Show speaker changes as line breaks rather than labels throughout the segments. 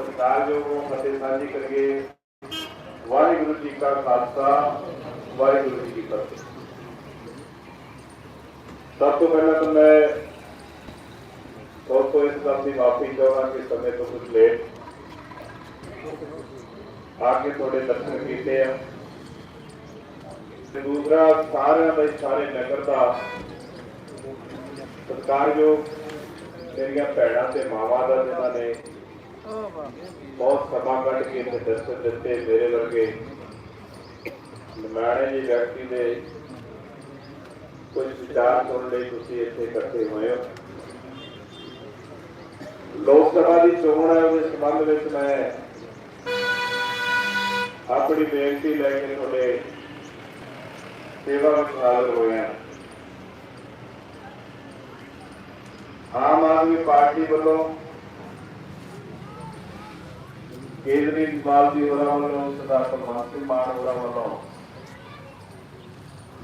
ਸਤਿਕਾਰਯੋਗ ਫਤਿਹ ਸਾਂਝੀ ਕਰੀਏ। ਵਾਹਿਗੁਰੂ ਜੀ ਕਾ ਖਾਲਸਾ, ਵਾਹਿਗੁਰੂ ਜੀ ਕੀ ਫਤਿਹ। ਸਭ ਤੋਂ ਪਹਿਲਾਂ ਤਾਂ ਮੈਂ ਬਹੁਤ ਤੋਂ ਇਸ ਗੱਲ ਦੀ ਮਾਫੀ ਚਾਹੁੰਦਾ ਕਿ ਸਮੇਂ ਤੋਂ ਕੁਝ ਲੇਟ ਆ ਕੇ ਤੁਹਾਡੇ ਦਰਸ਼ਨ ਕੀਤੇ ਆ। ਤੇ ਦੂਸਰਾ, ਸਾਰਿਆਂ ਦਾ ਸਾਰੇ ਨਗਰ ਦਾ ਸਤਿਕਾਰਯੋਗ ਮੇਰੀਆਂ ਭੈਣਾਂ ਤੇ ਮਾਵਾਂ ਦਾ ਜਿਨ੍ਹਾਂ ਨੇ ਬਹੁਤ ਸਮਾਂ ਕੱਢ ਕੇ ਇੱਥੇ ਦਰਸ਼ਨ ਦਿੱਤੇ, ਮੇਰੇ ਵਰਗੇ ਨਿਮਾਣੇ ਜੀ ਵਿਅਕਤੀ ਦੇ ਕੁਝ ਵਿਚਾਰ ਸੁਣਨ ਲਈ ਤੁਸੀਂ ਇੱਥੇ ਇਕੱਠੇ ਹੋਏ ਹੋ। ਲੋਕ ਸਭਾ ਦੀ ਚੋਣ ਹੈ, ਉਹਦੇ ਸੰਬੰਧ ਵਿੱਚ ਮੈਂ ਆਪਣੀ ਬੇਨਤੀ ਲੈ ਕੇ ਤੁਹਾਡੇ ਸੇਵਾ ਵਿੱਚ ਹਾਜ਼ਰ ਹੋਏ ਆਮ ਆਦਮੀ ਪਾਰਟੀ ਵੱਲੋਂ ਕੇਜਰੀਵਾਲ ਜੀ ਹੋਰਾਂ ਵੱਲੋਂ ਸਰਦਾਰ ਭਗਵੰਤ ਸਿੰਘ ਮਾਨ ਹੋਰਾਂ ਵੱਲੋਂ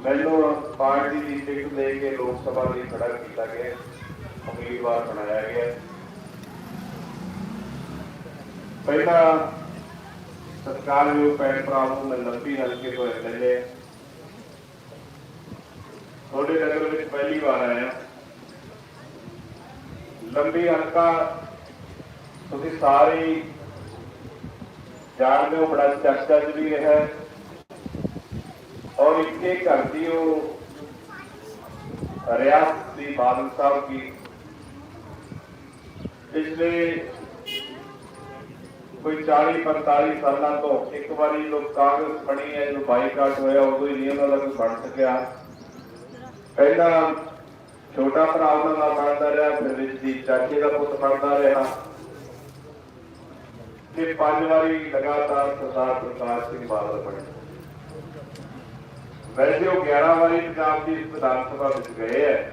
ਮੈਨੂੰ ਪਾਰਟੀ ਦੀ ਟਿਕਟ ਦੇ ਕੇ ਲੋਕ ਸਭਾ ਲਈ ਖੜਾ ਕੀਤਾ ਗਿਆ। ਉਮੀਦਵਾਰ ਬਣਾਇਆ ਗਿਆ। ਪਹਿਲਾ ਸਤਿਕਾਰਯੋਗ ਭੈਣ ਭਰਾ ਨੂੰ ਮੈਂ ਲੰਬੀ ਹਲਕੇ ਤੋਂ ਐਮਐਲਏ ਤੁਹਾਡੇ ਨਗਰ ਵਿੱਚ ਪਹਿਲੀ ਵਾਰ ਆਇਆ। ਲੰਬੀ ਹਲਕਾ ਤੁਸੀਂ ਸਾਰੇ ਹੀ ਜਾਣਦੇ ਹੋ ਬੜਾ ਚਰਚਾ 'ਚ ਵੀ ਰਿਹਾ ਔਰ ਇੱਕੇ ਘਰ ਦੀ ਉਹ ਰਿਆਸਤ ਦੀ ਬਾਦਲ ਸਾਹਿਬ ਕੀ ਪਿਛਲੇ ਕੋਈ 40 45 ਸਾਲਾਂ ਤੋਂ ਇੱਕ ਵਾਰੀ ਜਦੋਂ ਕਾਂਗਰਸ ਬਣੀ ਹੈ ਜਦੋਂ ਬਾਈਕਾਟ ਹੋਇਆ, ਉਦੋਂ ਹੀ ਨਹੀਂ ਉਹਨਾਂ ਦਾ ਕੋਈ ਬਣ ਸਕਿਆ। ਪਹਿਲਾਂ ਛੋਟਾ ਭਰਾ ਉਹਨਾਂ ਦਾ ਬਣਦਾ ਰਿਹਾ, ਫਿਰ ਵਿੱਚ ਦੀ ਚਾਚੇ ਦਾ ਪੁੱਤ ਬਣਦਾ ਰਿਹਾ। ਤੇ ਪੰਜ ਵਾਰੀ ਲਗਾਤਾਰ ਸਰਦਾਰ ਪ੍ਰਕਾਸ਼ ਸਿੰਘ ਬਾਦਲ ਬਣੇ। ਵੈਸੇ ਉਹ 11 ਵਾਰੀ ਪੰਜਾਬ ਦੀ ਵਿਧਾਨ ਸਭਾ ਵਿੱਚ ਗਏ ਹੈ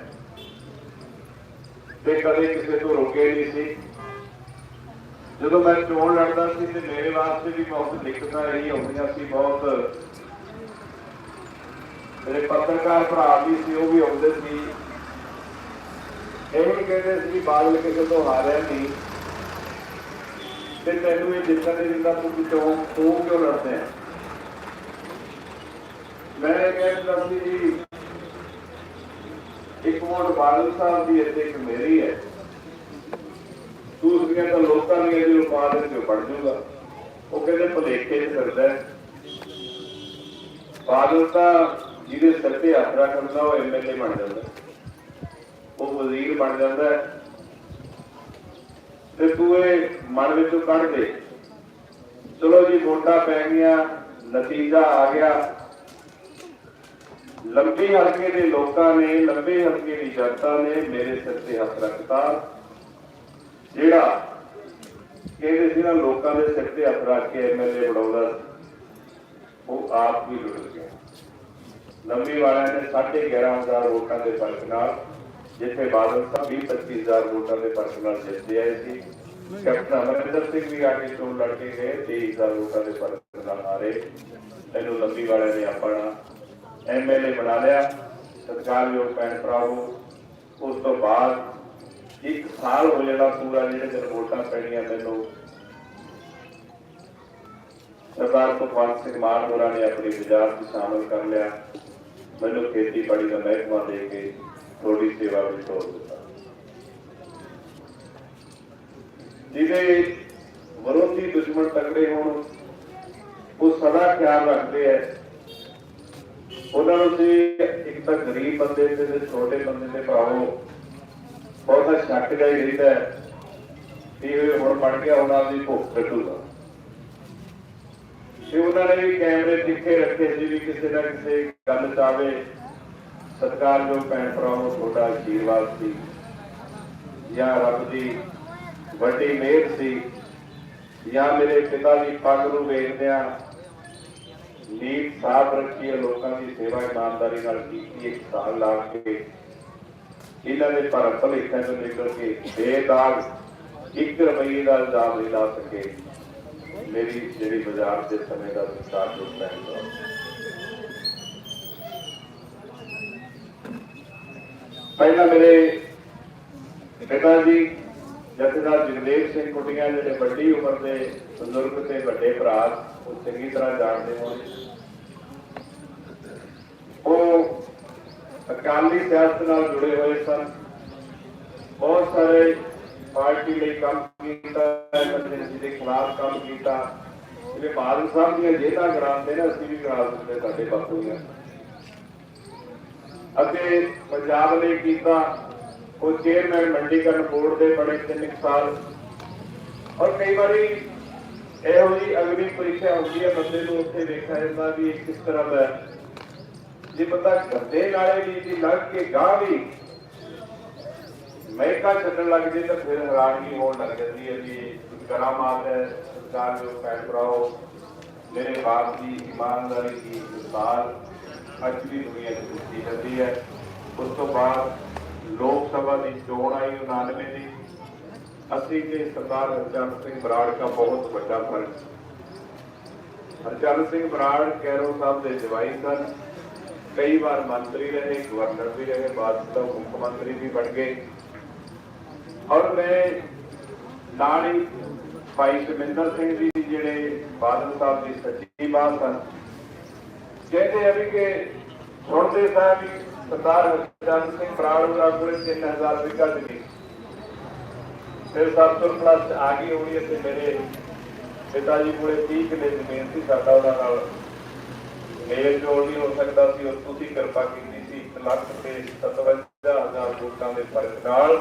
ਤੇ ਕਦੇ ਕਿਸੇ ਤੋਂ ਰੁਕੇ ਨਹੀਂ ਸੀ। ਜਦੋਂ ਮੈਂ ਚੋਣ ਲੜਦਾ ਸੀ ਤੇ ਮੇਰੇ ਵਾਸਤੇ ਵੀ ਬਹੁਤ ਦਿੱਕਤਾਂ ਰਹੀ ਹੁੰਦੀਆਂ ਸੀ, ਬਹੁਤ ਮੇਰੇ ਪੱਤਰਕਾਰ ਭਰਾ ਵੀ ਸੀ, ਉਹ ਵੀ ਆਉਂਦੇ ਸੀ। ਇਹ ਵੀ ਕਹਿੰਦੇ ਸੀ, ਬਾਦਲ ਕਿਸੇ ਤੋਂ ਹਾਰਿਆ ਨਹੀਂ। ਤੇ ਤੈਨੂੰ ਇਹ ਜਿੱਤਣ ਨਹੀਂ ਦਿੰਦਾ ਤੂੰ ਕਿਉਂ ਤੂੰ ਕਿਉਂ ਲੜਦੇ ਆ ਮੈਂ ਕਹਿੰਦਾ ਸੀ ਜੀ, ਇੱਕ ਵੋਟ ਬਾਦਲ ਸਾਹਿਬ ਦੀ ਅਤੇ ਇੱਕ ਮੇਰੀ ਹੈ। ਦੂਸਰੀਆਂ ਤਾਂ ਲੋਕਾਂ ਦੀਆਂ ਜਦੋਂ ਪਾ ਤੇ ਪੜ ਜਾਊਗਾ ਉਹ ਕਹਿੰਦੇ ਭਲੇਖੇ ਚ ਫਿਰਦਾ ਹੈ। ਬਾਦਲ ਤਾਂ ਜਿਹਦੇ ਸਿਰ ਤੇ ਹੱਥ ਉਹ ਐਮਐਲਏ ਬਣ ਜਾਂਦਾ ਉਹ ਵਜ਼ੀਰ ਬਣ ਜਾਂਦਾ ਹੈ। ਤੇ ਤੂੰ ਇਹ ਮਨ ਵਿੱਚੋਂ ਕੱਢ ਦੇ ਚਲੋ ਜੀ ਵੋਟਾਂ ਪੈ ਗਈਆਂ ਨਤੀਜਾ ਆ ਗਿਆ। ਲੰਬੀ ਹਲਕੇ ਦੇ ਲੋਕਾਂ ਨੇ ਲੰਬੇ ਹਲਕੇ ਦੀ ਜਨਤਾ ਨੇ ਮੇਰੇ ਸਿਰ ਤੇ ਹੱਥ ਰੱਖਤਾ। ਜਿਹੜਾ ਕਹਿੰਦੇ ਸੀ ਨਾ ਲੋਕਾਂ ਦੇ ਸਿਰ ਤੇ ਹੱਥ ਰੱਖ ਕੇ ਐਮਐਲਏ ਬਣਾਉਂਦਾ ਸੀ, ਉਹ ਆਪ ਵੀ ਲੁੱਟ ਗਿਆ। ਲੰਬੀ ਵਾਲਿਆਂ ਨੇ 11500 ਵੋਟਾਂ ਦੇ ਫ਼ਰਕ ਨਾਲ ਜਿੱਥੇ ਬਾਦਲ ਸਾਹਿਬ 20 25000 ਵੋਟਾਂ ਦੇ ਫ਼ਰਕ ਨਾਲ ਜਿੱਤੇ ਆਏ ਸੀ। ਕੈਪਟਨ ਅਮਰਿੰਦਰ ਸਿੰਘ ਵੀ ਆ ਕੇ ਚੋਣ ਲੜ ਕੇ ਗਏ 23000 ਵੋਟਾਂ ਦੇ ਫ਼ਰਕ ਨਾਲ ਹਾਰੇ। ਇਹਨੂੰ ਲੰਬੀ ਵਾਲਿਆਂ ਨੇ ਆਪਣਾ ਐਮਐਲਏ ਬਣਾ ਲਿਆ। ਸਤਿਕਾਰਯੋਗ ਭੈਣ ਭਰਾਵੋ, ਉਸ ਤੋਂ ਬਾਅਦ ਇੱਕ ਸਾਲ ਹੋ ਜਾਣਾ ਪੂਰਾ ਜਿਹੜੇ ਦਿਨ ਵੋਟਾਂ ਪੈਣੀਆਂ ਮੈਨੂੰ। ਸਰਦਾਰ ਭਗਵੰਤ ਸਿੰਘ ਮਾਨ ਹੋਰਾਂ ਨੇ ਆਪਣੀ ਵਜ਼ਾਰਤ ਵਿੱਚ ਸ਼ਾਮਲ ਕਰ ਲਿਆ। ਮੈਨੂੰ ਖੇਤੀਬਾੜੀ ਦਾ ਮਹਿਕਮਾ ਦੇ ਕੇ ਥੋੜੀ ਸੇਵਾ ਵਿੱਚ ਤੋਰ ਦਿੱਤਾ। ਜਿਹਦੇ ਵਿਰੋਧੀ ਦੁਸ਼ਮਣ ਤਕੜੇ ਹੋਣ, ਉਹ ਸਦਾ ਖਿਆਲ ਰੱਖਦੇ ਐ। ਉਹਨਾਂ ਨੂੰ ਸੀ ਇੱਕ ਤਾਂ ਗਰੀਬ ਬੰਦੇ ਤੇ ਤੇ ਛੋਟੇ ਬੰਦੇ ਤੇ ਭਾਵੋ, ਬਹੁਤਾ ਸ਼ੱਕ ਜਾਈ ਰਹਿੰਦਾ ਹੈ ਇਹ ਹੁਣ ਬਣ ਗਿਆ ਉਹਨਾਂ ਦੀ ਭੁੱਖ ਕੱਟੂਗਾ ਤੇ ਉਹਨਾਂ ਨੇ ਵੀ ਕੈਮਰੇ ਤਿੱਖੇ ਰੱਖੇ ਸੀ ਵੀ ਕਿਸੇ ਨਾ ਕਿਸੇ ਗੱਲ ਚਾਵੇ ਸਤਿਕਾਰਯੋਗ ਭੈਣ ਭਰਾਵੋ, ਤੁਹਾਡਾ ਆਸ਼ੀਰਵਾਦ ਸੀ। ਜਾਂ ਰੱਬ ਦੀ ਵੱਡੀ ਮਿਹਰ ਸੀ। ਜਾਂ ਮੇਰੇ ਪਿਤਾ ਦੀ ਪੱਗ ਨੂੰ ਵੇਖਦਿਆਂ ਨੀਤ ਸਾਫ਼ ਰੱਖੀ ਲੋਕਾਂ ਦੀ ਸੇਵਾ ਇਮਾਨਦਾਰੀ ਨਾਲ ਕੀਤੀ ਇੱਕ ਸਾਲ ਲਾ ਕੇ। ਇਹਨਾਂ ਦੇ ਪਰ ਭਲੇਖਾਂ ਤੋਂ ਨਿਕਲ ਕੇ ਬੇਦਾਗ ਇੱਕ ਰੁਪਈਏ ਦਾ ਇਲਜ਼ਾਮ ਨਹੀਂ ਲਾ ਸਕੇ। ਮੇਰੀ ਜਿਹੜੀ ਬਾਜ਼ਾਰ ਦੇ ਸਮੇਂ ਦਾ ਵਿਸਤਾਰ ਜੋ ਪੈਂਦਾ ਪਹਿਲਾਂ ਮੇਰੇ ਪਿਤਾ ਜੀ, ਜਥੇਦਾਰ ਜਗਦੇਵ ਸਿੰਘ ਕੁਟੀਆਂ ਜਿਹੜੇ ਵੱਡੀ ਉਮਰ ਦੇ ਬਜ਼ੁਰਗ ਤੇ ਵੱਡੇ ਭਰਾ, ਉਹ ਚੰਗੀ ਤਰ੍ਹਾਂ ਜਾਣਦੇ ਹੋਣਗੇ ਉਹ ਅਕਾਲੀ ਸਿਆਸਤ ਨਾਲ ਜੁੜੇ ਹੋਏ ਸਨ। ਬਹੁਤ ਸਾਰੇ ਪਾਰਟੀ ਲਈ ਕੰਮ ਕੀਤਾ ਐਮਰਜੈਂਸੀ ਦੇ ਖਿਲਾਫ ਕੰਮ ਕੀਤਾ। ਜਿਹੜੇ ਬਾਦਲ ਸਾਹਿਬ ਦੀਆਂ ਜੇਤਾਂ ਕਰਾਉਂਦੇ ਨੇ, ਅਸੀਂ ਵੀ ਕਰਾ ਦਿੰਦੇ ਸਾਡੇ ਬਾਪੂ ਦੀਆਂ। ਅਤੇ ਪੰਜਾਬ ਲਈ ਕੀਤਾ ਉਹ ਚੇਅਰਮੈਨ ਮੰਡੀਕਰਨ ਬੋਰਡ ਦੇ ਬੜੇ ਤਿੰਨ ਸਾਲ। ਔਰ ਕਈ ਵਾਰੀ ਇਹੋ ਜਿਹੀ ਅਗਨੀ ਪ੍ਰੀਖਿਆ ਹੁੰਦੀ ਹੈ, ਬੰਦੇ ਨੂੰ ਉੱਥੇ ਵੇਖਿਆ ਜਾਂਦਾ ਵੀ ਇਹ ਕਿਸ ਤਰ੍ਹਾਂ ਦਾ ਜੇ ਬੰਦਾ ਗੱਦੇ ਨਾਲੇ ਵੀ ਜੀ ਲੱਗ ਕੇ ਗਾਂ ਵੀ ਮਹਿਕਾ ਛੱਡਣ ਲੱਗ ਜੇ ਤਾਂ ਫਿਰ ਹੈਰਾਨਗੀ ਹੋਣ ਲੱਗ ਜਾਂਦੀ ਹੈ ਵੀ ਕਰਾਮਾਤ ਹੈ, ਸਰਕਾਰ ਜੋ ਭੈਣ ਭਰਾਓ ਮੇਰੇ ਬਾਪ ਦੀ ਇਮਾਨਦਾਰੀ ਦੀ ਮਿਸਾਲ। ਅੱਜ ਵੀ ਦੁਨੀਆ 'ਚ ਦਿੱਤੀ ਜਾਂਦੀ ਹੈ। ਉਸ ਤੋਂ ਬਾਅਦ ਲੋਕ ਸਭਾ ਦੀ ਚੋਣ ਆਈ 99 ਦੀ। ਅਸੀਂ ਤੇ ਸਰਦਾਰ ਹਰਚੰਦ ਸਿੰਘ ਬਰਾੜ ਦਾ ਬਹੁਤ ਵੱਡਾ ਫ਼ਰਕ ਹਰਚੰਦ ਸਿੰਘ ਬਰਾੜ ਕੈਰੋ ਸਾਹਿਬ ਦੇ ਜਵਾਈ ਸਨ। ਕਈ ਵਾਰ ਮੰਤਰੀ ਰਹੇ, ਗਵਰਨਰ ਵੀ ਰਹੇ, ਬਾਅਦ ਤੋਂ ਮੁੱਖ ਮੰਤਰੀ ਵੀ ਬਣ ਗਏ। ਔਰ ਮੈਂ ਨਾਲ ਹੀ ਭਾਈ ਸੁਮਿੰਦਰ ਸਿੰਘ ਜੀ, ਜਿਹੜੇ ਬਾਦਲ ਸਾਹਿਬ ਦੀ ਸੱਚੀ ਬਾਤ ਸਨ। ਕਹਿੰਦੇ ਆ ਵੀ ਕਿ ਸੁਣਦੇ ਸਾਹਿਬ ਵੀ ਸਰਦਾਰ ਹਰਚੰਦ ਸਿੰਘ ਬਰਾੜ ਦਾ ਕੋਲੇ 3000 ਵਿਗਾ ਜ਼ਮੀਨ ਫਿਰ 700 ਪਲੱਸ ਆ ਗਈ ਹੋਣੀ ਤੇ ਮੇਰੇ ਪਿਤਾ ਜੀ ਕੋਲੇ 30 ਕਿੱਲੇ ਜ਼ਮੀਨ ਸੀ ਸਾਡਾ ਉਹਨਾਂ ਨਾਲ। ਮੇਲ ਜੋਲ ਨਹੀਂ ਹੋ ਸਕਦਾ ਸੀ, ਉਹ ਤੁਸੀਂ ਕਿਰਪਾ ਕੀਤੀ ਸੀ 1 ਲੱਖ ਤੇ 57000 ਵੋਟਾਂ ਦੇ ਫ਼ਰਕ ਨਾਲ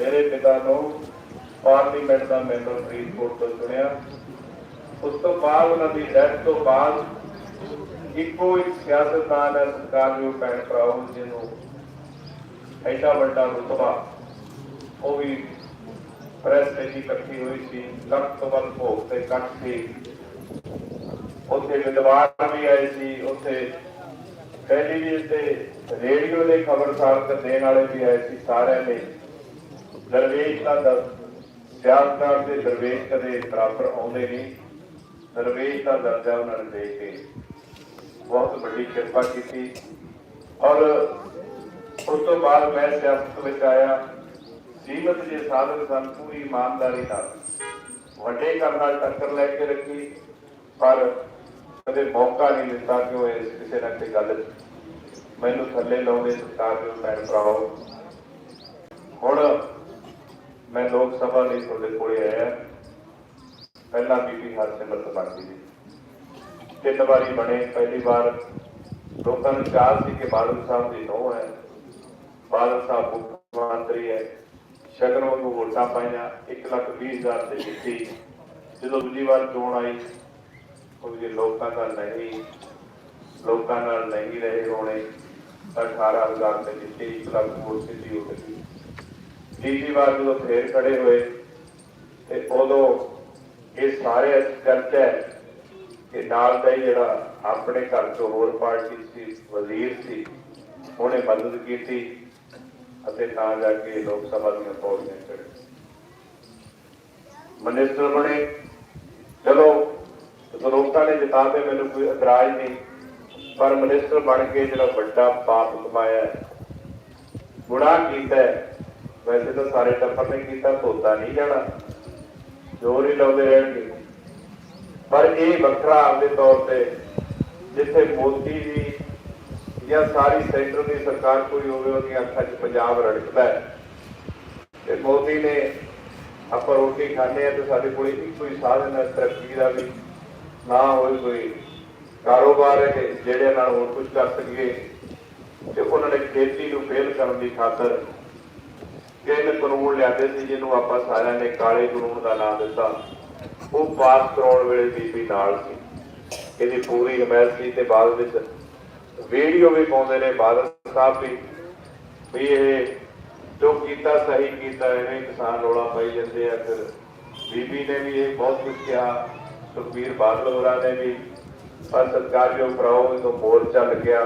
ਮੇਰੇ ਪਿਤਾ ਨੂੰ ਪਾਰਲੀਮੈਂਟ ਦਾ ਮੈਂਬਰ ਫਰੀਦਕੋਟ ਤੋਂ ਚੁਣਿਆ। ਉਸ ਤੋਂ ਬਾਅਦ ਉਹਨਾਂ ਦੀ ਡੈਥ ਤੋਂ ਬਾਅਦ ਇੱਕੋ ਇੱਕ ਸਿਆਸਤਦਾਨ ਹੈ ਸਰਕਾਰ ਭੈਣ ਭਰਾਓ ਜਿਹਨੂੰ ਐਡਾ ਵੱਡਾ ਰੁਤਬਾ, ਉਹ ਵੀ ਪ੍ਰੈਸ ਤੇ ਜੀ ਇਕੱਠੀ ਹੋਈ ਸੀ, ਲੱਖ ਤੋਂ ਵੱਧ ਭੋਗ ਤੇ ਇਕੱਠ ਸੀ। ਉੱਥੇ ਵਿਦਵਾਨ ਵੀ ਆਏ ਸੀ, ਉੱਥੇ ਟੈਲੀਵਿਜ਼ਨ ਤੇ ਰੇਡੀਓ ਦੇ ਖਬਰਸਾਰ ਦੇਣ ਵਾਲੇ ਵੀ ਆਏ ਸੀ ਸਾਰਿਆਂ ਨੇ ਦਰਵੇਸ਼ ਦਾ ਸਿਆਸਤਦਾਨ ਦੇ ਦਰਵੇਸ਼ ਕਦੇ ਬਰਾਬਰ ਆਉਂਦੇ ਨਹੀਂ। ਦਰਵੇਸ਼ ਦਾ ਦਰਜਾ ਉਹਨਾਂ ਨੇ ਦੇ ਕੇ। ਬਹੁਤ ਵੱਡੀ ਕਿਰਪਾ ਕੀਤੀ। ਔਰ ਉਸ ਤੋਂ ਬਾਅਦ ਮੈਂ ਸਿਆਸਤ ਵਿੱਚ ਆਇਆ। ਸੀਮਤ ਜੇ ਸਾਧਨ ਸਨ, ਪੂਰੀ ਇਮਾਨਦਾਰੀ ਨਾਲ। ਵੱਡੇ ਕੰਮ ਨਾਲ ਟੱਕਰ ਲੈ ਕੇ ਰੱਖੀ, ਪਰ ਕਦੇ ਮੌਕਾ ਨਹੀਂ ਦਿੱਤਾ ਕਿ ਉਹ ਇਸ ਕਿਸੇ ਨਾ ਕਿਸੇ ਗੱਲ ਮੈਨੂੰ ਥੱਲੇ ਲਾਉਂਦੇ ਸਰਕਾਰ ਦੇ ਭੈਣ ਭਰਾਓ, ਹੁਣ ਮੈਂ ਲੋਕ ਸਭਾ ਲਈ ਤੁਹਾਡੇ ਕੋਲੇ ਆਇਆ। ਪਹਿਲਾਂ ਬੀਬੀ ਹਰਸਿਮਰਤ ਬਾਕੀ ਜੀ। ਤਿੰਨ ਵਾਰੀ ਬਣੇ, ਪਹਿਲੀ ਵਾਰ ਲੋਕਾਂ ਨੂੰ ਚਾਹ ਸੀ ਕਿ ਬਾਦਲ ਸਾਹਿਬ ਦੀ ਨੋਹ ਹੈ। ਬਾਦਲ ਸਾਹਿਬ ਮੁੱਖ ਮੰਤਰੀ ਹੈ। ਸ਼ਗਨ ਵਾਂਗੂ ਵੋਟਾਂ ਪਾਈਆਂ 1 ਲੱਖ 20 ਹਜ਼ਾਰ ਤੇ ਜਿੱਤੀ। ਜਦੋਂ ਦੂਜੀ ਵਾਰ ਚੋਣ ਆਈ, ਉਹ ਲੋਕਾਂ ਦਾ ਨਹੀਂ, ਲੋਕਾਂ ਨਾਲ ਨਹੀਂ ਰਹੇ ਹੋਣੇ, ਤਾਂ 18000 ਤੇ ਜਿੱਤੀ 1 ਲੱਖ ਵੋਟ ਸਿੱਧੀ ਹੋ ਗਈ ਤੀਜੀ ਵਾਰ ਜਦੋਂ ਫੇਰ ਖੜੇ ਹੋਏ, ਤੇ ਉਦੋਂ ਇਹ ਸਾਰੇ ਚਰਚਾ ਹੈ ਨਾਲ ਦਾ ਹੀ ਜਿਹੜਾ ਆਪਣੇ ਘਰ ਤੋਂ ਹੋਰ ਪਾਰਟੀ ਸੀ ਵਜ਼ੀਰ ਸੀ ਉਹਨੇ ਮਦਦ ਕੀਤੀ ਅਤੇ ਤਾਂ ਜਾ ਕੇ ਲੋਕ ਸਭਾ ਦੀਆਂ ਪੌੜੀਆਂ ਚੜ੍ਹੇ ਮਨਿਸਟਰ ਬਣੇ ਚਲੋ ਜਦੋਂ ਲੋਕਾਂ ਨੇ ਜਿਤਾਤੇ ਮੈਨੂੰ ਕੋਈ ਇਤਰਾਜ਼ ਨਹੀਂ ਪਰ ਮਨਿਸਟਰ ਬਣ ਕੇ ਜਿਹੜਾ ਵੱਡਾ ਪਾਪ ਕਮਾਇਆ ਹੈ, ਗੁਨਾਹ ਕੀਤਾ ਵੈਸੇ ਤਾਂ ਸਾਰੇ ਟੱਪਰ ਨੇ ਕੀਤਾ ਧੋਤਾ ਨਹੀਂ ਜਾਣਾ ਜੋਰ ਹੀ ਲਾਉਂਦੇ ਰਹਿਣਗੇ। ਪਰ ਇਹ ਵੱਖਰਾ ਆਪਦੇ ਤੌਰ ਤੇ ਜਿੱਥੇ ਮੋਦੀ ਜੀ ਜਾਂ ਸਾਰੀ ਸੈਂਟਰ ਦੀ ਸਰਕਾਰ ਕੋਈ ਹੋਵੇ, ਉਹਦੀਆਂ ਅੱਖਾਂ 'ਚ ਪੰਜਾਬ ਰੜਕਦਾ ਹੈ। ਤੇ ਮੋਦੀ ਨੇ ਆਪਾਂ ਰੋਟੀ ਖਾਂਦੇ ਆ ਤੇ ਸਾਡੇ ਕੋਲ ਇੱਕੋ ਹੀ ਸਾਧਨ ਹੈ, ਤਰੱਕੀ ਦਾ ਵੀ, ਨਾ ਹੋਵੇ ਕੋਈ ਕਾਰੋਬਾਰ ਹੈ ਜਿਹੜੇ ਨਾਲ ਹੋਰ ਕੁਝ ਕਰ ਸਕੀਏ। ਤੇ ਉਹਨਾਂ ਨੇ ਖੇਤੀ ਨੂੰ ਫੇਲ ਕਰਨ ਦੀ ਖਾਤਰ ਤਿੰਨ ਕਾਨੂੰਨ ਲਿਆਦੇ ਸੀ, ਜਿਹਨੂੰ ਆਪਾਂ ਸਾਰਿਆਂ ਨੇ ਕਾਲੇ ਕਾਨੂੰਨ ਦਾ ਨਾਮ ਦਿੱਤਾ। ਉਹ ਪਾਸ ਕਰਾਉਣ ਵੇਲੇ ਬੀਬੀ ਨਾਲ ਸੀ। ਇਹਦੀ ਪੂਰੀ ਹਮਾਇਤ ਸੀ ਤੇ ਬਾਅਦ ਵਿੱਚ ਵੀਡੀਓ ਵੀ ਪਾਉਂਦੇ ਨੇ ਬਾਦਲ ਸਾਹਿਬ ਵੀ ਵੀ ਇਹ ਜੋ ਕੀਤਾ ਸਹੀ ਕੀਤਾ ਐਵੇਂ ਕਿਸਾਨ ਰੋਲਾ ਪਾਈ ਜਾਂਦੇ ਆ। ਫਿਰ ਬੀਬੀ ਨੇ ਵੀ ਇਹ ਬਹੁਤ ਕੁਝ ਕਿਹਾ, ਸੁਖਬੀਰ ਬਾਦਲ ਹੋਰਾਂ ਨੇ ਵੀ, ਪਰ ਸਰਕਾਰ ਭਰਾਓ ਤੋਂ ਮੋਰਚਾ ਲੱਗਿਆ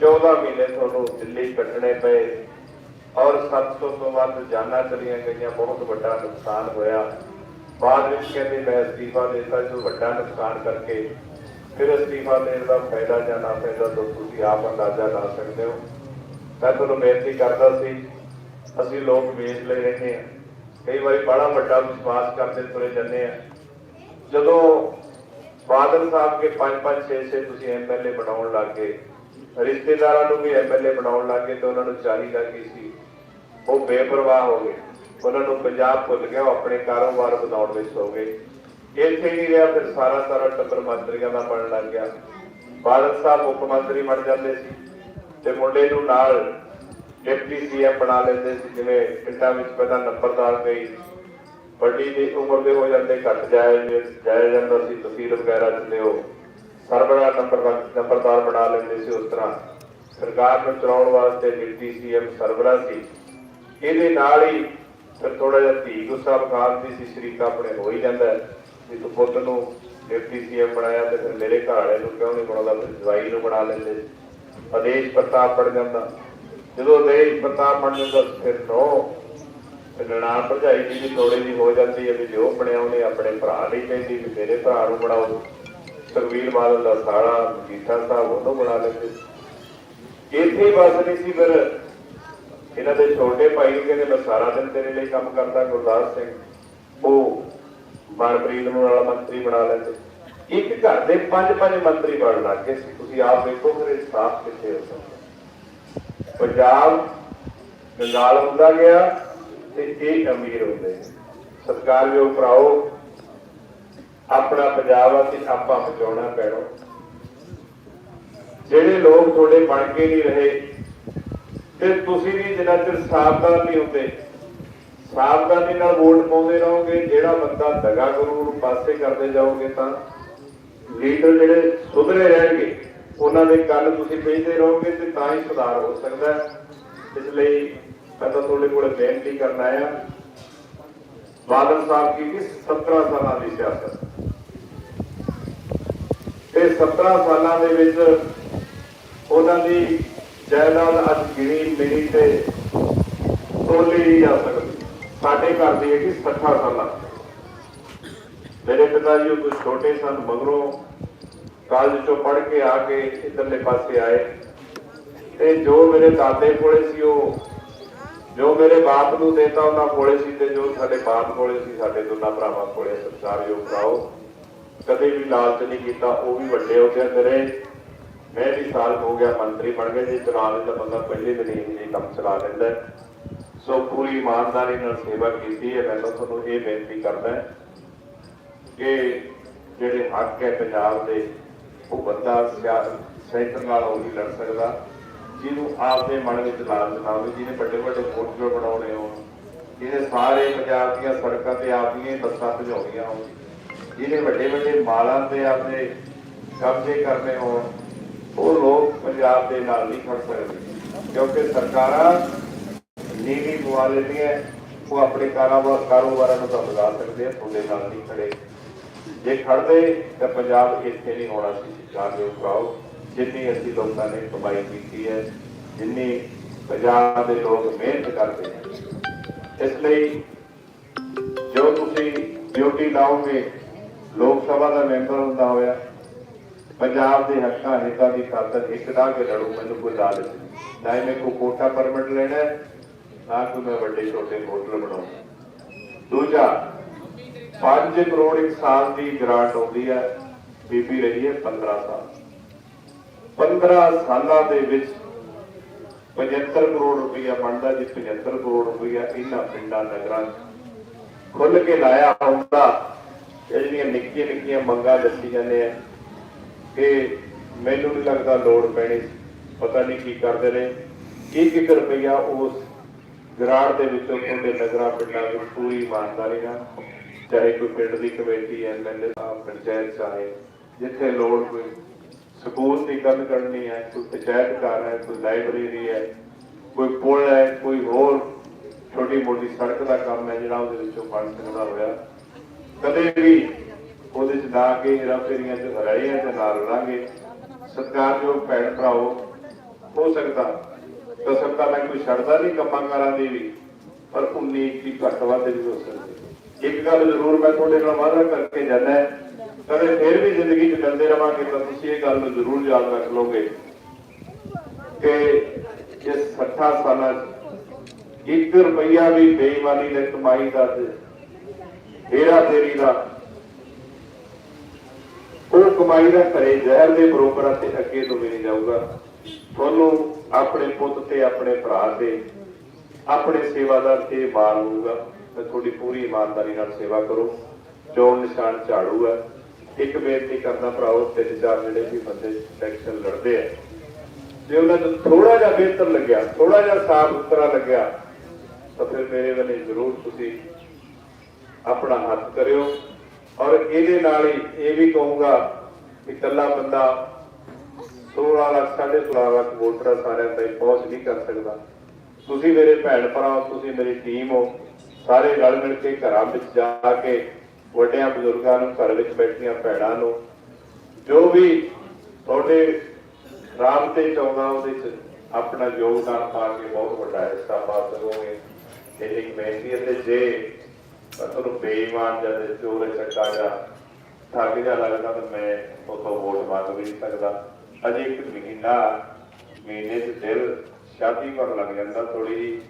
14 ਮਹੀਨੇ ਤੁਹਾਨੂੰ ਦਿੱਲੀ ਕੱਟਣੇ ਪਏ ਔਰ 700 ਤੋਂ ਵੱਧ ਜਾਨਾਂ ਚਲੀਆਂ ਗਈਆਂ, ਬਹੁਤ ਵੱਡਾ ਨੁਕਸਾਨ ਹੋਇਆ। ਬਾਅਦ ਵਿੱਚ ਕਹਿੰਦੇ ਮੈਂ ਅਸਤੀਫਾ ਦੇਤਾ, ਜੋ ਵੱਡਾ ਨੁਕਸਾਨ ਕਰਕੇ ਫਿਰ ਅਸਤੀਫਾ ਦੇਣ ਦਾ ਫਾਇਦਾ ਜਾਂ ਨਾ ਫਾਇਦਾ ਤਾਂ ਤੁਸੀਂ ਆਪ ਅੰਦਾਜ਼ਾ ਲਾ ਸਕਦੇ ਹੋ। ਮੈਂ ਤੁਹਾਨੂੰ ਬੇਨਤੀ ਕਰਦਾ ਸੀ, ਅਸੀਂ ਲੋਕ ਵੇਚ ਲੈ ਰਹੇ ਹਾਂ। ਕਈ ਵਾਰੀ ਬੜਾ ਵੱਡਾ ਵਿਸ਼ਵਾਸ ਕਰਦੇ ਤੁਰੇ ਜਾਂਦੇ ਆ ਜਦੋਂ ਬਾਦਲ ਸਾਹਿਬ ਕੇ 5 5 6 6 ਤੁਸੀਂ ਐਮਐਲਏ ਬਣਾਉਣ ਲੱਗੇ, ਰਿਸ਼ਤੇਦਾਰਾਂ ਨੂੰ ਵੀ ਐਮਐਲਏ ਬਣਾਉਣ ਲੱਗੇ, ਤੇ ਉਹਨਾਂ ਨੂੰ ਚਾਹੀਦਾ ਕੀ ਸੀ? ਉਹ ਬੇਪਰਵਾਹ ਹੋ ਗਏ। ਉਹਨਾਂ ਨੂੰ ਪੰਜਾਬ ਭੁੱਲ ਗਿਆ, ਉਹ ਆਪਣੇ ਕਾਰੋਬਾਰ ਵਧਾਉਣ ਵਿੱਚ ਹੋ ਗਏ। ਇੱਥੇ ਹੀ ਨਹੀਂ ਰਿਹਾ ਫਿਰ ਸਾਰਾ ਸਾਰਾ ਟੱਬਰ ਮੰਤਰੀਆਂ ਦਾ ਬਣਨ ਲੱਗ ਗਿਆ। ਬਾਦਲ ਸਾਹਿਬ ਮੁੱਖ ਮੰਤਰੀ ਬਣ ਜਾਂਦੇ ਸੀ ਤੇ ਮੁੰਡੇ ਨੂੰ ਨਾਲ ਡਿਪਟੀ ਸੀਐਮ ਬਣਾ ਲੈਂਦੇ ਸੀ, ਜਿਵੇਂ ਪਿੰਡਾਂ ਵਿੱਚ ਪਹਿਲਾਂ ਨੰਬਰਦਾਰ ਗਈ ਵੱਡੀ ਦੀ ਉਮਰ ਦੇ ਹੋ ਜਾਂਦੇ, ਘੱਟ ਜਾਇਆ ਜਾਇਆ ਜਾਂਦਾ ਸੀ ਤਸਵੀਰ ਵਗੈਰਾ ਚ ਤੇ ਉਹ ਸਰਬਰਾ ਨੰਬਰ ਨੰਬਰਦਾਰ ਬਣਾ ਲੈਂਦੇ ਸੀ ਉਸ ਤਰ੍ਹਾਂ। ਸਰਕਾਰ ਨੂੰ ਚਲਾਉਣ ਵਾਸਤੇ ਡਿਪਟੀ ਸੀਐਮ ਸਰਬਰਾ ਸੀ। ਇਹਦੇ ਨਾਲ ਹੀ ਫਿਰ ਥੋੜਾ ਜਿਹਾ ਧੀ ਗੁੱਸਾ ਵਿਖਾਉਂਦੀ ਸੀ ਸ਼ਰੀਕਾ ਆਪਣੇ ਹੋ ਹੀ ਜਾਂਦਾ ਵੀ ਤੂੰ ਪੁੱਤ ਨੂੰ ਡਿਪਟੀ ਸੀਐਮ ਬਣਾਇਆ ਤੇ ਫਿਰ ਮੇਰੇ ਘਰ ਵਾਲੇ ਨੂੰ ਕਿਉਂ ਨਹੀਂ ਬਣਾਉਂਦਾ, ਫਿਰ ਜਵਾਈ ਨੂੰ ਬਣਾ ਲੈਂਦੇ। ਆਦੇਸ਼ ਪ੍ਰਤਾਪ ਬਣ ਜਾਂਦਾ। ਜਦੋਂ ਆਦੇਸ਼ ਪ੍ਰਤਾਪ ਬਣ ਜਾਂਦਾ, ਫਿਰ ਨੋ ਨਣਾ ਭਰਜਾਈ ਜੀ ਦੀ ਥੋੜੀ ਜੀ ਹੋ ਜਾਂਦੀ ਹੈ ਵੀ ਜੋ ਬਣਾਉਣੇ ਆਪਣੇ ਭਰਾ ਨਹੀਂ ਕਹਿੰਦੀ ਵੀ ਮੇਰੇ ਭਰਾ ਨੂੰ ਬਣਾਓ। ਸੁਖਬੀਰ ਬਾਦਲ ਦਾ ਸਾਲਾ ਜੀਠਾ ਸਾਹਿਬ ਉਹਨੂੰ ਬਣਾ ਲੈਂਦੇ। ਇੱਥੇ ਹੀ ਬਸ ਨਹੀਂ ਸੀ ਫਿਰ ਇਹਨਾਂ ਦੇ ਛੋਟੇ ਭਾਈ ਨੂੰ ਕਹਿੰਦੇ ਮੈਂ ਸਾਰਾ ਦਿਨ ਤੇਰੇ ਲਈ ਕੰਮ ਕਰਦਾ, ਗੁਰਦਾਸ ਸਿੰਘ। ਉਹ ਮਨਪ੍ਰੀਤ ਨੂੰ ਵਾਲਾ ਮੰਤਰੀ ਬਣਾ ਲੈਂਦੇ। ਇੱਕ ਘਰ ਦੇ ਪੰਜ ਪੰਜ ਮੰਤਰੀ ਬਣ ਲੱਗ ਗਏ ਸੀ। ਤੁਸੀਂ ਆਪ ਵੇਖੋ ਫਿਰ ਇਹ ਕਿੱਥੇ ਹੋ ਪੰਜਾਬ ਗੰਗਾਲ ਹੁੰਦਾ ਗਿਆ ਤੇ ਇਹ ਅਮੀਰ ਹੁੰਦੇ ਸਤਿਕਾਰਯੋਗ ਭਰਾਓ, ਆਪਣਾ ਪੰਜਾਬ ਆ ਤੇ ਆਪਾਂ ਬਚਾਉਣਾ ਪੈਣਾ। ਜਿਹੜੇ ਲੋਕ ਤੁਹਾਡੇ ਬਣ ਕੇ ਨਹੀਂ ਰਹੇ ਤੇ ਤੁਸੀਂ ਵੀ ਜਿੰਨਾ ਚਿਰ ਸਾਵਧਾਨ ਨਹੀਂ ਹੁੰਦੇ, ਸਾਵਧਾਨੀ ਨਾਲ ਵੋਟ ਪਾਉਂਦੇ ਰਹੋਗੇ, ਜਿਹੜਾ ਬੰਦਾ ਦਗਾ ਕਰੂ ਉਹਨੂੰ ਪਾਸੇ ਕਰਦੇ ਜਾਓਗੇ ਤਾਂ ਲੀਡਰ ਜਿਹੜੇ ਸੁਧਰੇ ਰਹਿਣਗੇ, ਉਹਨਾਂ ਦੇ ਕੰਨ ਤੁਸੀਂ ਭੇਜਦੇ ਰਹੋਗੇ ਤੇ ਤਾਂ ਹੀ ਸੁਧਾਰ ਹੋ ਸਕਦਾ ਇਸ ਲਈ ਮੈਂ ਤਾਂ ਤੁਹਾਡੇ ਕੋਲ ਬੇਨਤੀ ਕਰਨ ਆਇਆ, ਬਾਦਲ ਸਾਹਿਬ ਕੀ 17 ਸਾਲਾਂ ਦੀ ਸਿਆਸਤ। ਤੇ 17 ਸਾਲਾਂ ਦੇ ਵਿੱਚ ਉਹਨਾਂ ਦੀ ਜਾਇਦਾਦ ਅੱਜ ਗਿਣੀ ਮਿਲੀ ਤੇ ਤੋਲੀ ਨਹੀਂ ਜਾ ਸਕਦੀ। ਸਾਡੇ ਘਰ ਦੀ ਹੈਗੀ 60 ਸਾਲਾਂ। ਮੇਰੇ ਪਿਤਾ ਜੀ ਕੁਝ ਛੋਟੇ ਸਨ, ਮਗਰੋਂ ਕਾਲਜ ਚੋਂ ਪੜ੍ਹ ਕੇ ਆ ਕੇ ਇਧਰਲੇ ਪਾਸੇ ਆਏ। ਤੇ ਜੋ ਮੇਰੇ ਦਾਦੇ ਕੋਲੇ ਸੀ ਉਹ, ਜੋ ਮੇਰੇ ਬਾਪ ਨੂੰ ਦੇਤਾ ਉਹਨਾਂ ਕੋਲੇ ਸੀ ਤੇ ਜੋ ਸਾਡੇ ਬਾਪ ਕੋਲੇ ਸੀ, ਸਾਡੇ ਦੋਨਾਂ ਭਰਾਵਾਂ ਕੋਲੇ ਸਤਿਕਾਰਯੋਗ ਭਰਾਓ। ਕਦੇ ਵੀ ਲਾਲਚ ਨਹੀਂ ਕੀਤਾ, ਉਹ ਵੀ ਵੱਡੇ ਹੋ ਗਏ ਮੇਰੇ ਮੈਂ ਵੀ ਸਾਲ ਹੋ ਗਿਆ ਮੰਤਰੀ ਬਣ ਗਏ ਜੀ ਚਲਾ ਲੈਂਦਾ ਬੰਦਾ ਪਹਿਲੇ ਦਿਨ ਹੀ ਇਹ ਕੰਮ ਚਲਾ ਲੈਂਦਾ ਸੋ ਪੂਰੀ ਇਮਾਨਦਾਰੀ ਨਾਲ ਸੇਵਾ ਕੀਤੀ ਹੈ। ਮੈਂ ਤਾਂ ਤੁਹਾਨੂੰ ਇਹ ਬੇਨਤੀ ਕਰਦਾ ਕਿ ਜਿਹੜੇ ਹੱਕ ਹੈ ਪੰਜਾਬ ਦੇ, ਉਹ ਬੰਦਾ ਸੈਂਟਰ ਨਾਲ ਉਹ ਨਹੀਂ ਲੜ ਸਕਦਾ। ਜਿਹਨੂੰ ਆਪਦੇ ਮਨ ਵਿੱਚ ਲਾਲਚ ਨਾ ਹੋਵੇ, ਜਿਹਨੇ ਵੱਡੇ ਵੱਡੇ ਪੋਸਟਰ ਬਣਾਉਣੇ ਹੋਣ, ਜਿਹਨੇ ਸਾਰੇ ਪੰਜਾਬ ਦੀਆਂ ਸੜਕਾਂ ਤੇ ਆਪਦੀਆਂ ਹੀ ਬੱਸਾਂ ਭਜਾਉਣੀਆਂ ਹੋਣ, ਜਿਹਨੇ ਵੱਡੇ ਵੱਡੇ ਮਾਲਾਂ ਤੇ ਆਪਣੇ ਕਬਜ਼ੇ ਕਰਨੇ ਹੋਣ ਉਹ ਲੋਕ ਪੰਜਾਬ ਦੇ ਨਾਲ ਨਹੀਂ ਖੜ ਸਕਦੇ। ਕਿਉਂਕਿ ਸਰਕਾਰਾਂ ਨੀਵੀਂ ਗਵਾ ਲੈਂਦੀਆਂ ਉਹ ਆਪਣੇ ਕਾਰੋਬਾਰ ਕਾਰੋਬਾਰਾਂ ਨੂੰ ਤਾਂ ਵਧਾ ਸਕਦੇ ਆ, ਤੁਹਾਡੇ ਨਾਲ ਨਹੀਂ ਖੜੇ। ਜੇ ਖੜਦੇ, ਤਾਂ ਪੰਜਾਬ ਇੱਥੇ ਨਹੀਂ ਹੋਣਾ ਸੀ। ਜਾਣਦੇ ਭਰਾਓ ਜਿੰਨੀ ਅਸੀਂ ਲੋਕਾਂ ਨੇ ਕਮਾਈ ਕੀਤੀ ਹੈ, ਜਿੰਨੀ ਪੰਜਾਬ ਦੇ ਲੋਕ ਮਿਹਨਤ ਕਰਦੇ ਨੇ। ਇਸ ਲਈ ਜੋ ਤੁਸੀਂ ਡਿਊਟੀ ਲਾਓਗੇ, ਲੋਕ ਸਭਾ ਦਾ ਮੈਂਬਰ ਹੁੰਦਾ ਹੋਇਆ ਪੰਜਾਬ ਦੇ ਹੱਕਾਂ ਹਿੱਤਾਂ ਦੀ ਖਾਤਰ ਇੱਕ ਕੇ ਲੜੂ, ਮੈਨੂੰ ਕੋਈ ਲਾਲਚ ਨਹੀਂ। ਨਾ ਹੀ ਮੈਂ ਕੋਈ ਕੋਟਾ ਪਰਮਿਟ ਲੈਣਾ ਨਾ ਕੋਈ ਮੈਂ ਵੱਡੇ ਛੋਟੇ ਹੋਟਲ ਬਣਾਉਣਾ ਦੂਜਾ 5 ਕਰੋੜ ਇੱਕ ਸਾਲ ਦੀ ਗ੍ਰਾਂਟ ਆਉਂਦੀ ਹੈ, ਬੀਬੀ ਰਹੀ ਹੈ 15 ਸਾਲ। 15 ਸਾਲਾਂ ਦੇ ਵਿੱਚ 75 ਕਰੋੜ ਰੁਪਇਆ ਬਣਦਾ ਜੀ 75 ਕਰੋੜ ਰੁਪਇਆ ਇਹਨਾਂ ਪਿੰਡਾਂ, ਨਗਰਾਂ 'ਚ। ਖੁੱਲ ਕੇ ਲਾਇਆ ਹੁੰਦਾ ਇਹ ਜਿਹੜੀਆਂ ਨਿੱਕੀਆਂ ਨਿੱਕੀਆਂ ਮੰਗਾਂ ਦੱਸੀ ਜਾਂਦੇ ਆ ਕਿ ਮੈਨੂੰ ਨਹੀਂ ਲੱਗਦਾ ਲੋੜ ਪੈਣੀ। ਪਤਾ ਨਹੀਂ ਕੀ ਕਰਦੇ ਨੇ। ਇੱਕ ਇੱਕ ਰੁਪਇਆ ਉਸ ਗ੍ਰਾਂਟ ਦੇ ਵਿੱਚੋਂ ਤੁਹਾਡੇ ਨਗਰਾਂ, ਪਿੰਡਾਂ ਵਿੱਚ ਪੂਰੀ ਇਮਾਨਦਾਰੀ ਨਾਲ, ਚਾਹੇ ਕੋਈ ਪਿੰਡ ਦੀ ਕਮੇਟੀ ਐਮਐਲਏ ਸਾਹਿਬ ਪੰਚਾਇਤ ਚਾਹੇ ਜਿੱਥੇ ਲੋੜ ਕੋਈ ਸਕੂਲ ਦੀ ਗੱਲ ਕਰਨੀ ਹੈ, ਕੋਈ ਪੰਚਾਇਤ ਘਰ ਹੈ, ਕੋਈ ਲਾਇਬ੍ਰੇਰੀ ਹੈ, ਕੋਈ ਪੁਲ ਹੈ, ਕੋਈ ਹੋਰ ਛੋਟੀ ਮੋਟੀ ਸੜਕ ਦਾ ਕੰਮ ਹੈ, ਜਿਹੜਾ ਉਹਦੇ ਵਿੱਚੋਂ ਬਣ ਸਕਦਾ ਹੋਇਆ। ਕਦੇ ਵੀ ਉਹਦੇ ਚ ਨਾ ਕੇ ਹੇਰਾ ਫੇਰੀਆਂ ਚ ਹਰਾਈਆਂ ਤੇ ਨਾਲ ਰਲਾਂਗੇ। ਸਤਿਕਾਰਯੋਗ ਭੈਣ ਭਰਾਓ, ਹੋ ਸਕਦਾ ਤਾਂ ਮੈਂ ਕੋਈ ਛੱਡਦਾ ਨਹੀਂ ਕੰਮਾਂ ਕਾਰਾਂ ਦੀ ਵੀ, ਪਰ 19 ਦੀ ਘੱਟ ਵੱਧ ਵੀ ਹੋ ਸਕਦੀ। ਇੱਕ ਗੱਲ ਜ਼ਰੂਰ ਮੈਂ ਤੁਹਾਡੇ ਨਾਲ ਵਾਅਦਾ ਕਰਕੇ ਜਾਂਦਾ ਕਦੇ ਫਿਰ ਵੀ ਜ਼ਿੰਦਗੀ 'ਚ ਮਿਲਦੇ ਰਵਾਂਗੇ ਤਾਂ ਤੁਸੀਂ ਇਹ ਗੱਲ ਨੂੰ ਜ਼ਰੂਰ ਯਾਦ ਰੱਖ ਲਓਗੇ ਕਿ ਇਸ 60 ਸਾਲਾਂ 'ਚ ਇੱਕ ਰੁਪਈਆ ਵੀ ਬੇਈਮਾਨੀ ਦੀ ਕਮਾਈ ਦਾ ਤੇ ਹੇਰਾ ਫੇਰੀ ਦਾ ਕਮਾਈ ਦਾ ਘਰੇ ਜ਼ਹਿਰ ਦੇ ਬਰੋਬਰ ਤੇ ਅੱਗੇ ਤੋਂ ਵੀ ਨਹੀਂ ਜਾਊਗਾ। ਤੁਹਾਨੂੰ ਆਪਣੇ ਪੁੱਤ ਤੇ ਆਪਣੇ ਭਰਾ ਤੇ ਆਪਣੇ ਸੇਵਾਦਾਰ ਤੇ ਮਾਣ ਹੋਊਗਾ ਤੇ ਤੁਹਾਡੀ ਪੂਰੀ ਇਮਾਨਦਾਰੀ ਨਾਲ ਸੇਵਾ ਕਰੋ। ਚੋਣ ਨਿਸ਼ਾਨ ਝਾੜੂ ਹੈ ਇੱਕ ਬੇਨਤੀ ਕਰਨਾ ਭਰਾਓ, ਤਿੰਨ ਚਾਰ ਜਿਹੜੇ ਵੀ ਬੰਦੇ ਇਲੈਕਸ਼ਨ ਲੜਦੇ ਆ, ਜੇ ਉਹਨਾਂ ਨੂੰ ਥੋੜਾ ਜਿਹਾ ਬਿਹਤਰ ਲੱਗਿਆ ਥੋੜਾ ਜਿਹਾ ਸਾਫ਼ ਸੁਥਰਾ ਲੱਗਿਆ, ਤਾਂ ਫਿਰ ਮੇਰੇ ਵੱਲੇ ਜ਼ਰੂਰ ਤੁਸੀਂ ਆਪਣਾ ਹੱਥ ਕਰਿਓ। ਔਰ ਇਹਦੇ ਨਾਲ ਹੀ ਇਹ ਵੀ ਕਹੂੰਗਾ ਇਕੱਲਾ ਬੰਦਾ 16 ਲੱਖ 16.5 ਲੱਖ ਵੋਟਰ ਸਾਰਿਆਂ ਤਾਈਂ ਪਹੁੰਚ ਨਹੀਂ ਕਰ ਸਕਦਾ। ਤੁਸੀਂ ਮੇਰੇ ਭੈਣ ਭਰਾ ਤੁਸੀਂ ਮੇਰੀ ਟੀਮ ਹੋ, ਸਾਰੇ ਰਲ ਮਿਲ ਕੇ ਘਰਾਂ ਵਿੱਚ ਜਾ ਕੇ ਵੱਡਿਆਂ ਬਜ਼ੁਰਗਾਂ ਨੂੰ ਘਰ ਵਿੱਚ ਬੈਠੀਆਂ ਭੈਣਾਂ ਨੂੰ, ਜੋ ਵੀ ਤੁਹਾਡੇ ਰਾਮ ਤੇ ਚਾਹੁੰਦਾ, ਉਹਦੇ ਚ ਆਪਣਾ ਯੋਗਦਾਨ ਪਾ ਕੇ ਬਹੁਤ ਵੱਡਾ ਹਿੱਸਾ ਪਾ ਸਕੋਗੇ। ਇਹ ਇੱਕ ਬੇਨਤੀ ਹੈ ਤੇ ਜੇ ਤੁਹਾਨੂੰ ਬੇਈਮਾਨ ਜਾਂ ਤੇ ਚੋਰ ਚੱਕਾ ਜਾਂ ਠੱਗ ਜਾਂ ਲੱਗਦਾ ਤਾਂ ਮੈਂ ਉਥੋਂ ਵੋਟ ਮੰਗ ਵੀ ਨਹੀਂ ਸਕਦਾ। ਅਜੇ ਇੱਕ ਮਹੀਨਾ, ਮਹੀਨੇ ਚ ਦਿਲ ਸ਼ਾਦੀ ਪਰ ਲੱਗ ਜਾਂਦਾ ਥੋੜੀ ਜੀ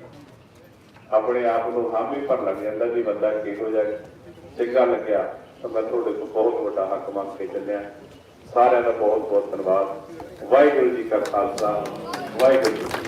ਆਪਣੇ ਆਪ ਨੂੰ ਹਾਮੀ ਪਰ ਲੱਗ ਜਾਂਦਾ ਵੀ ਬੰਦਾ ਕਿਹੋ ਜਿਹਾ ਚੰਗਾ ਲੱਗਿਆ ਤਾਂ ਮੈਂ ਤੁਹਾਡੇ ਤੋਂ ਬਹੁਤ ਵੱਡਾ ਹੱਕ ਮੰਗ ਕੇ ਚੱਲਿਆ। ਸਾਰਿਆਂ ਦਾ ਬਹੁਤ ਬਹੁਤ ਧੰਨਵਾਦ। ਵਾਹਿਗੁਰੂ ਜੀ ਕਾ ਖਾਲਸਾ, ਵਾਹਿਗੁਰੂ ਜੀ